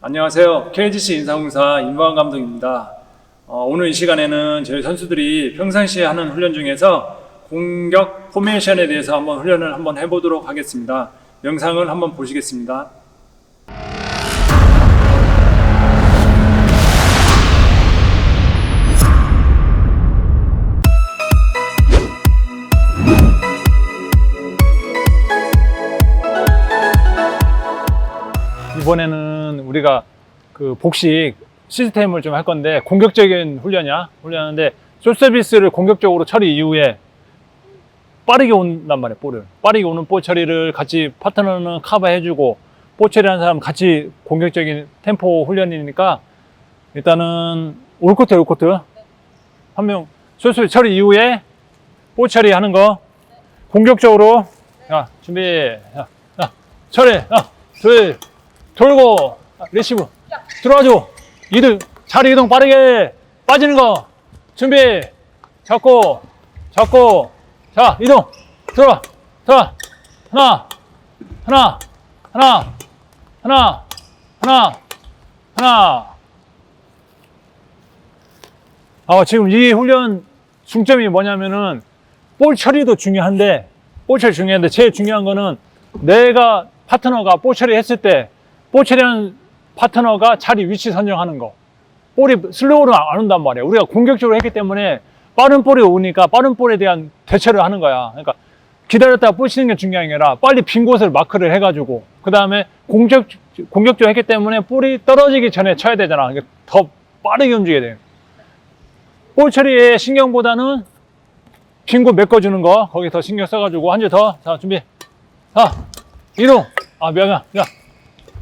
안녕하세요. KGC 인상공사 임보환 감독입니다. 어, 오늘 이 시간에는 저희 선수들이 평상시에 하는 훈련 중에서 공격 포메이션에 대해서 한번 훈련을 한번 해보도록 하겠습니다. 영상을 한번 보시겠습니다. 우리가 그 복식 시스템을 좀 할 건데 공격적인 훈련이야 훈련하는데 숏 서비스를 공격적으로 처리 이후에 빠르게 온단 말이야 볼을. 빠르게 오는 볼 처리를 같이 파트너는 커버해주고 볼 처리하는 사람 같이 공격적인 템포 훈련이니까 일단은 올코트 올코트. 한 명숏 서비스 처리 이후에 볼 처리하는 거. 공격적으로. 자 준비. 자, 자 처리. 하둘 돌고 레시브. 들어와줘. 이등 자리 이동 빠르게 빠지는 거 준비. 잡고 잡고. 자 이동. 들어와. 들어와. 하나 하나 하나 하나 하나 하나. 아 지금 이 훈련 중점이 뭐냐면은 볼 처리도 중요한데 볼 처리 중요한데 제일 중요한 거는 내가 파트너가 볼 처리 했을 때볼 처리하는 파트너가 자리 위치 선정하는 거. 볼이 슬로우로 안 온단 말이에요. 우리가 공격적으로 했기 때문에 빠른 볼이 오니까 빠른 볼에 대한 대처를 하는 거야. 그러니까 기다렸다가 볼 치는 게 중요한 게 아니라 빨리 빈 곳을 마크를 해가지고 그 다음에 공격 공격적으로 했기 때문에 볼이 떨어지기 전에 쳐야 되잖아. 그러니까 더 빠르게 움직여야 돼. 볼 처리의 신경보다는 빈 곳 메꿔주는 거 거기 더 신경 써가지고 한 줄 더. 자 준비. 자 이동. 아 미안해. 야.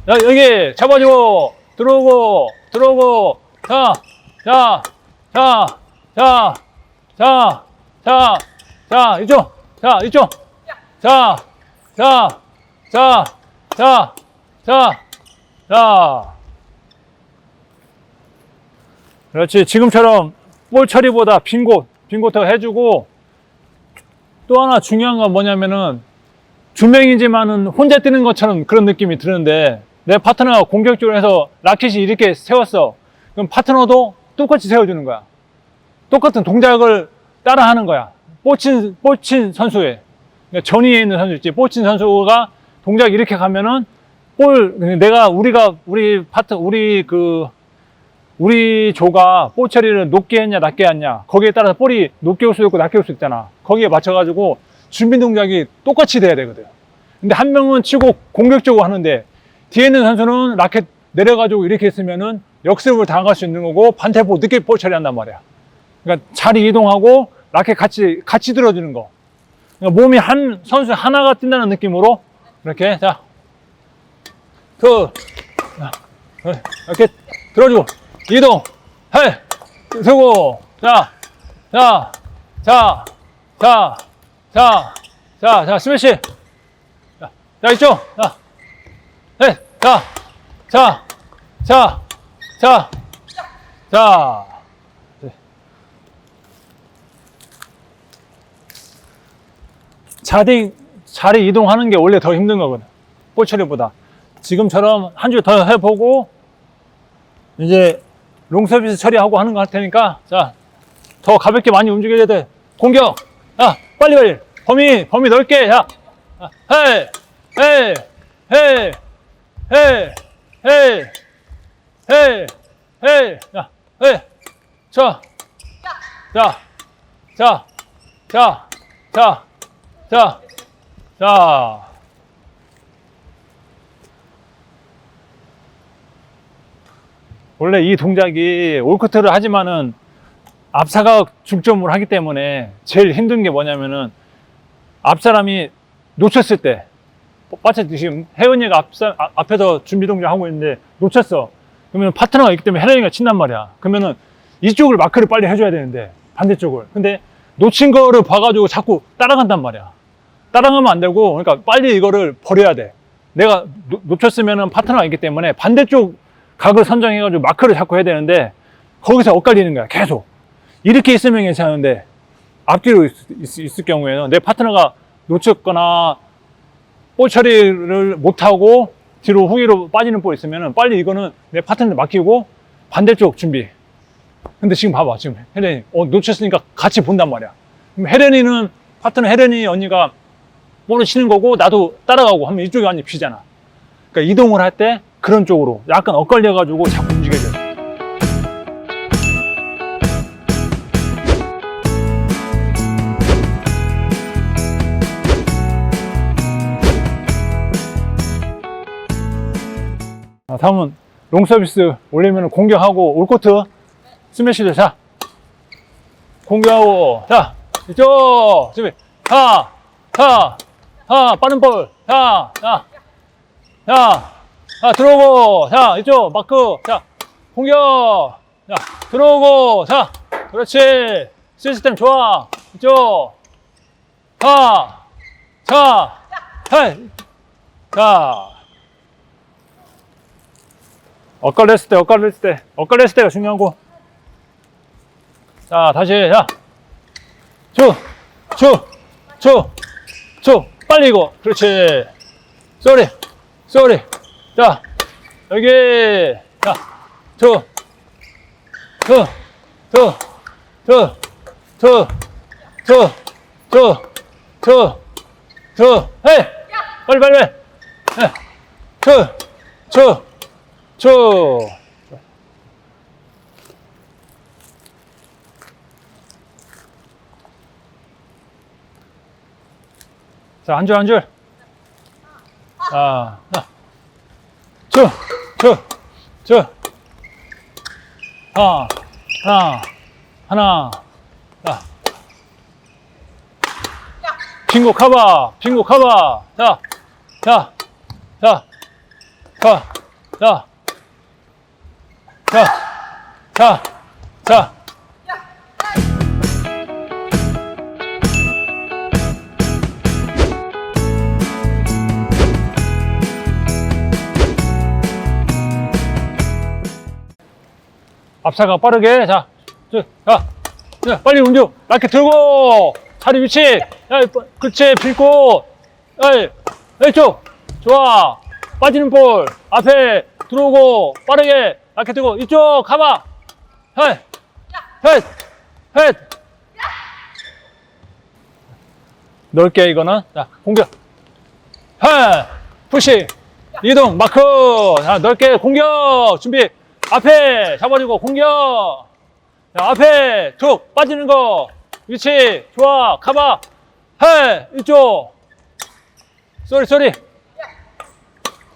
야, 여기 잡아주고, 들어오고, 들어오고, 자, 자, 자, 자, 자, 자, 자, 이쪽, 자, 이쪽, 자, 자, 자, 자, 자, 자. 그렇지. 지금처럼 볼 처리보다 빈 곳, 빈 곳 더 해주고, 또 하나 중요한 건 뭐냐면은, 두 명이지만은 혼자 뛰는 것처럼 그런 느낌이 드는데, 내 파트너가 공격적으로 해서 라켓이 이렇게 세웠어. 그럼 파트너도 똑같이 세워주는 거야. 똑같은 동작을 따라 하는 거야. 뽀친, 뽀친 선수의. 그러니까 전위에 있는 선수 있지. 뽀친 선수가 동작 이렇게 가면은 볼, 내가, 우리가, 우리 파트, 우리 그, 우리 조가 볼 처리를 높게 했냐, 낮게 했냐. 거기에 따라서 볼이 높게 올 수 있고 낮게 올 수 있잖아. 거기에 맞춰가지고 준비 동작이 똑같이 돼야 되거든. 근데 한 명은 치고 공격적으로 하는데 뒤에 있는 선수는 라켓 내려가지고 이렇게 했으면은 역습을 당할 수 있는 거고 반대포 늦게 볼 처리한단 말이야. 그러니까 자리 이동하고 라켓 같이 같이 들어주는 거. 그러니까 몸이 한 선수 하나가 뛴다는 느낌으로 이렇게 자, 그 자, 이렇게 들어주고 이동 해 들고 자, 자, 자, 자, 자, 자, 자, 스매시 자, 자 이쪽 자. 네, 자, 자, 자, 자, 자. 네. 자리, 자리 이동하는 게 원래 더 힘든 거거든. 볼 처리보다. 지금처럼 한 줄 더 해보고, 이제 롱 서비스 처리하고 하는 거 할 테니까, 자, 더 가볍게 많이 움직여야 돼. 공격! 야, 빨리 빨리! 범위, 범위 넓게! 야! 아, 헤이! 헤이! 헤이! 헤이, 헤이, 헤이, 헤이, 야, 헤이, 자, 자, 자, 자, 자, 자, 자. 원래 이 동작이 올커트를 하지만은 앞사가 중점으로 하기 때문에 제일 힘든 게 뭐냐면은 앞 사람이 놓쳤을 때 빠차 지금 혜은이가 앞서, 아, 앞에서 준비 동작 하고 있는데 놓쳤어. 그러면 파트너가 있기 때문에 혜은이가 친단 말이야. 그러면은 이쪽을 마크를 빨리 해줘야 되는데 반대쪽을. 근데 놓친 거를 봐가지고 자꾸 따라간단 말이야. 따라가면 안 되고 그러니까 빨리 이거를 버려야 돼. 내가 놓, 놓쳤으면은 파트너가 있기 때문에 반대쪽 각을 선정해가지고 마크를 자꾸 해야 되는데 거기서 엇갈리는 거야. 계속. 이렇게 있으면 괜찮은데 앞뒤로 있, 있, 있을 경우에는 내 파트너가 놓쳤거나 볼 처리를 못하고 뒤로 후위로 빠지는 볼 있으면은 빨리 이거는 내 파트너에 맡기고 반대쪽 준비. 근데 지금 봐봐. 지금 혜련이 어, 놓쳤으니까 같이 본단 말이야. 그럼 혜련이는 파트너 혜련이 언니가 볼을 치는 거고 나도 따라가고 하면 이쪽이 완전히 비잖아. 그러니까 이동을 할 때 그런 쪽으로 약간 엇갈려가지고 자꾸 다음은 롱 서비스 올리면 공격하고 올코트 스매시를 자 공격하고 자 이쪽 준비. 하하하 빠른 볼 자 자 자 자, 들어오고 자 이쪽 마크. 자 공격. 자 들어오고 자 그렇지. 시스템 좋아. 이쪽. 하자자 자. 엇갈렸을 때, 엇갈렸을 때, 엇갈렸을 때가 중요하고. 자, 다시, 자. 쭉, 쭉, 쭉, 쭉. 빨리 이거. 그렇지. 쏘리, 쏘리. 자, 여기. 자, 쭉, 쭉, 쭉, 쭉, 쭉, 쭉, 쭉, 쭉, 쭉. 헤이! 빨리, 빨리. 헤이. 쭉, 쭉. 저. 자, 한 줄, 한 줄. 아, 나. 저, 저, 저. 하나, 하나, 하나. 자. 빙고 카바, 빙고 카바. 자, 자, 자, 자, 자. 자, 자, 자. 앞차가 빠르게, 자, 자, 자, 자 빨리 운전, 라켓 들고, 자리 위치, 야, 그렇지, 빌고, 야, 왼쪽, 좋아, 빠지는 볼, 앞에 들어오고, 빠르게, 라켓 들고, 이쪽, 가봐, 헷, 헷, 헷. 넓게 이거는, 자, 공격, 헷, 푸시, 이동, 마크, 자, 넓게 공격, 준비, 앞에 잡아주고 공격, 자, 앞에 툭 빠지는 거, 위치, 좋아, 가봐, 해, 이쪽, 쏘리, 쏘리,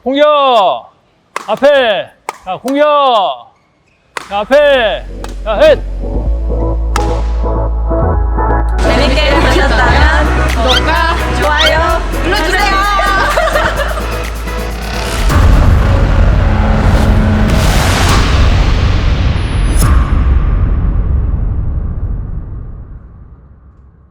공격, 앞에, 자, 공격, 자, 앞에, 자, 헷,